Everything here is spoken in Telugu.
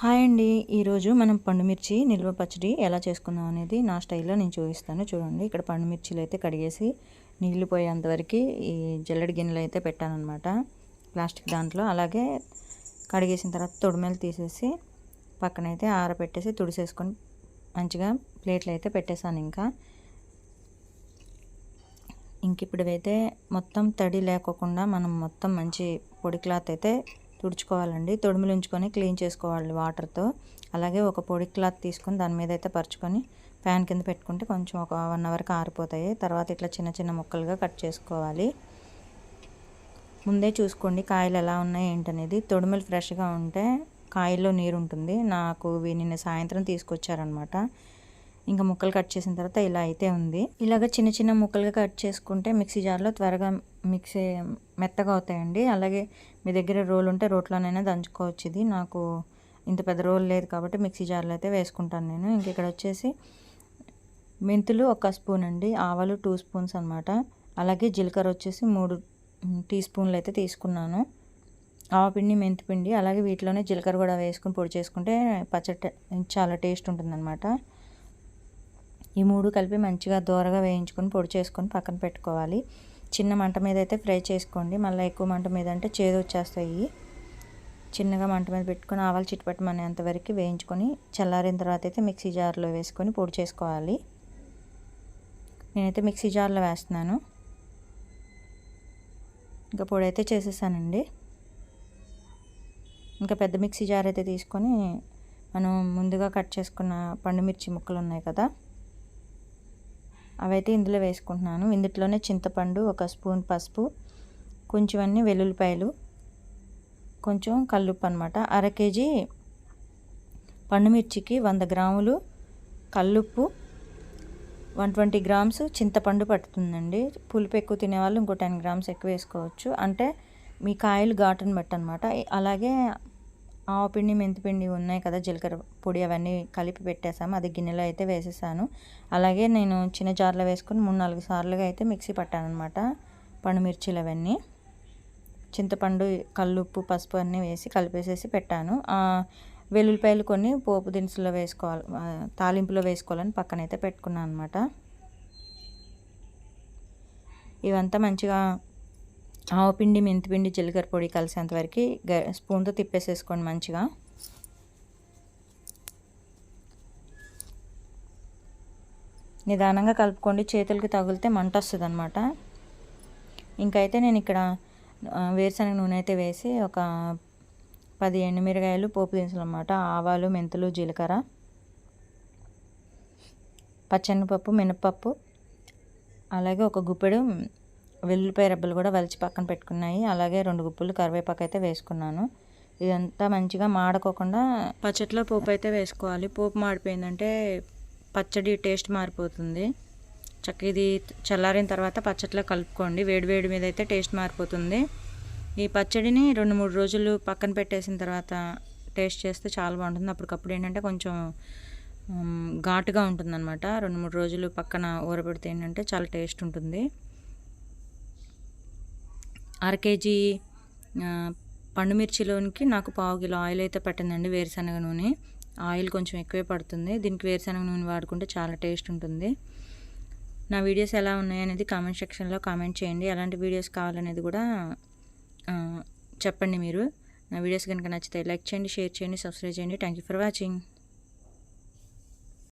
హాయ్ అండి. ఈరోజు మనం పండుమిర్చి నిల్వ పచ్చడి ఎలా చేసుకుందాం అనేది నా స్టైల్లో నేను చూపిస్తాను. చూడండి ఇక్కడ పండుమిర్చిలు అయితే కడిగేసి నీళ్ళు పోయేంతవరకు ఈ జల్లడి గిన్నెలు అయితే పెట్టానమాట ప్లాస్టిక్ దాంట్లో అలాగే కడిగేసిన తర్వాత తొడిమెలు తీసేసి పక్కనైతే ఆరబెట్టేసి తుడిసేసుకొని మంచిగా ప్లేట్లు అయితే పెట్టేశాను ఇంకా. ఇంక ఇప్పుడైతే మొత్తం తడి లేకోకుండా మనం మొత్తం మంచి పొడి క్లాత్ అయితే తుడుచుకోవాలండి. తొడుములు ఉంచుకొని క్లీన్ చేసుకోవాలి వాటర్తో. అలాగే ఒక పొడి క్లాత్ తీసుకొని దాని మీద అయితే పరుచుకొని ఫ్యాన్ కింద పెట్టుకుంటే కొంచెం ఒక వన్ అవర్కి ఆరిపోతాయి తర్వాత ఇట్లా చిన్న చిన్న ముక్కలుగా కట్ చేసుకోవాలి. ముందే చూసుకోండి కాయలు ఎలా ఉన్నాయి ఏంటనేది. తొడుములు ఫ్రెష్గా ఉంటే కాయల్లో నీరు ఉంటుంది. నాకు నిన్న సాయంత్రం తీసుకొచ్చారనమాట ఇంకా ముక్కలు కట్ చేసిన తర్వాత ఇలా అయితే ఉంది. ఇలాగ చిన్న చిన్న ముక్కలుగా కట్ చేసుకుంటే మిక్సీ జార్లో త్వరగా మిక్సీ మెత్తగా అవుతాయండి. అలాగే మీ దగ్గర రోల్ ఉంటే రోట్లోనైనా దంచుకోవచ్చు ఇది. నాకు ఇంత పెద్ద రోల్ లేదు కాబట్టి మిక్సీ జార్లో అయితే వేసుకుంటాను నేను. ఇంక ఇక్కడ వచ్చేసి మెంతులు ఒక స్పూన్ అండి. ఆవాలు టూ స్పూన్స్ అనమాట అలాగే జీలకర్ర వచ్చేసి మూడు టీ స్పూన్లు అయితే తీసుకున్నాను. ఆవపిండి మెంతిపిండి అలాగే వీటిలోనే జీలకర్ర కూడా వేసుకుని పొడి చేసుకుంటే పచ్చడి చాలా టేస్ట్ ఉంటుందన్నమాట. ఈ మూడు కలిపి మంచిగా దూరగా వేయించుకొని పొడి చేసుకొని పక్కన పెట్టుకోవాలి. చిన్న మంట మీద అయితే ఫ్రై చేసుకోండి. మళ్ళీ ఎక్కువ మంట మీద అంటే చేదు వచ్చేస్తాయి. చిన్నగా మంట మీద పెట్టుకొని ఆవాలు చిట్టుపట్టమనేంత వరకు వేయించుకొని చల్లారిన తర్వాత అయితే మిక్సీ జార్లో వేసుకొని పొడి చేసుకోవాలి. నేనైతే మిక్సీ జార్లో వేస్తున్నాను. ఇంకా పొడి అయితే చేసేసానండి. ఇంకా పెద్ద మిక్సీ జార్ అయితే తీసుకొని మనం ముందుగా కట్ చేసుకున్న పండుమిర్చి ముక్కలు ఉన్నాయి కదా అవైతే ఇందులో వేసుకుంటున్నాను. ఇందులోనే చింతపండు ఒక స్పూన్ పసుపు కొంచెం అన్ని వెల్లుల్లిపాయలు కొంచెం కల్లుప్పు అనమాట అర కేజీ పండుమిర్చికి వంద గ్రాములు కల్లుప్పు వన్ ట్వంటీ గ్రామ్స్ చింతపండు పడుతుందండి. పులుపు ఎక్కువ తినేవాళ్ళు ఇంకో టెన్ గ్రామ్స్ ఎక్కువ వేసుకోవచ్చు. అంటే మీ కాయలు ఘాటును బట్టి అనమాట అలాగే ఆవపిండి మెంతిపిండి ఉన్నాయి కదా జీలకర్ర పొడి అవన్నీ కలిపి పెట్టేసాము అది గిన్నెలో అయితే వేసేసాను. అలాగే నేను చిన్న జార్లో వేసుకుని మూడు నాలుగు సార్లుగా అయితే మిక్సీ పట్టాను అనమాట పండుమిర్చీలు అవన్నీ. చింతపండు కల్లుప్పు పసుపు అన్నీ వేసి కలిపేసేసి పెట్టాను. వెల్లుల్లిపాయలు కొన్ని పోపు దినుసులో వేసుకోవాలి తాలింపులో వేసుకోవాలని పక్కనైతే పెట్టుకున్నాను అనమాట ఇవంతా మంచిగా ఆవపిండి మెంతిపిండి జీలకర్ర పొడి కలిసేంత వరకు స్పూన్తో తిప్పేసేసుకోండి మంచిగా. నిదానంగా కలుపుకోండి. చేతులకి తగిలితే మంట వస్తుంది అనమాట ఇంకైతే నేను ఇక్కడ వేరుశనగ నూనె అయితే వేసి ఒక పది ఎండుమిరగాయలు పోపు దినుసులు అనమాట ఆవాలు మెంతులు జీలకర్ర పచ్చెనపప్పు మినపప్పు అలాగే ఒక గుప్పెడు వెల్లుల్లిపాయ రెబ్బలు కూడా వలిచి పక్కన పెట్టుకున్నాయి. అలాగే రెండు గుప్పులు కరివేపాకు అయితే వేసుకున్నాను. ఇదంతా మంచిగా మాడకోకుండా పచ్చట్లో పోపు అయితే వేసుకోవాలి. పోపు మాడిపోయిందంటే పచ్చడి టేస్ట్ మారిపోతుంది. చక్క ఇది చల్లారిన తర్వాత పచ్చట్లో కలుపుకోండి. వేడివేడి మీద అయితే టేస్ట్ మారిపోతుంది. ఈ పచ్చడిని రెండు మూడు రోజులు పక్కన పెట్టేసిన తర్వాత టేస్ట్ చేస్తే చాలా బాగుంటుంది. అప్పటికప్పుడు ఏంటంటే కొంచెం ఘాటుగా ఉంటుందన్నమాట. రెండు మూడు రోజులు పక్కన ఊరబెడితే ఏంటంటే చాలా టేస్ట్ ఉంటుంది. అర కేజీ పండుమిర్చిలోనికి నాకు పావు కిలో ఆయిల్ అయితే పట్టిందండి వేరుశనగ నూనె. ఆయిల్ కొంచెం ఎక్కువే పడుతుంది. దీనికి వేరుశనగ నూనె వాడుకుంటే చాలా టేస్ట్ ఉంటుంది. నా వీడియోస్ ఎలా ఉన్నాయనేది కామెంట్ సెక్షన్లో కామెంట్ చేయండి. ఎలాంటి వీడియోస్ కావాలనేది కూడా చెప్పండి మీరు. నా వీడియోస్ కనుక నచ్చితే లైక్ చేయండి షేర్ చేయండి సబ్స్క్రైబ్ చేయండి. Thank you for watching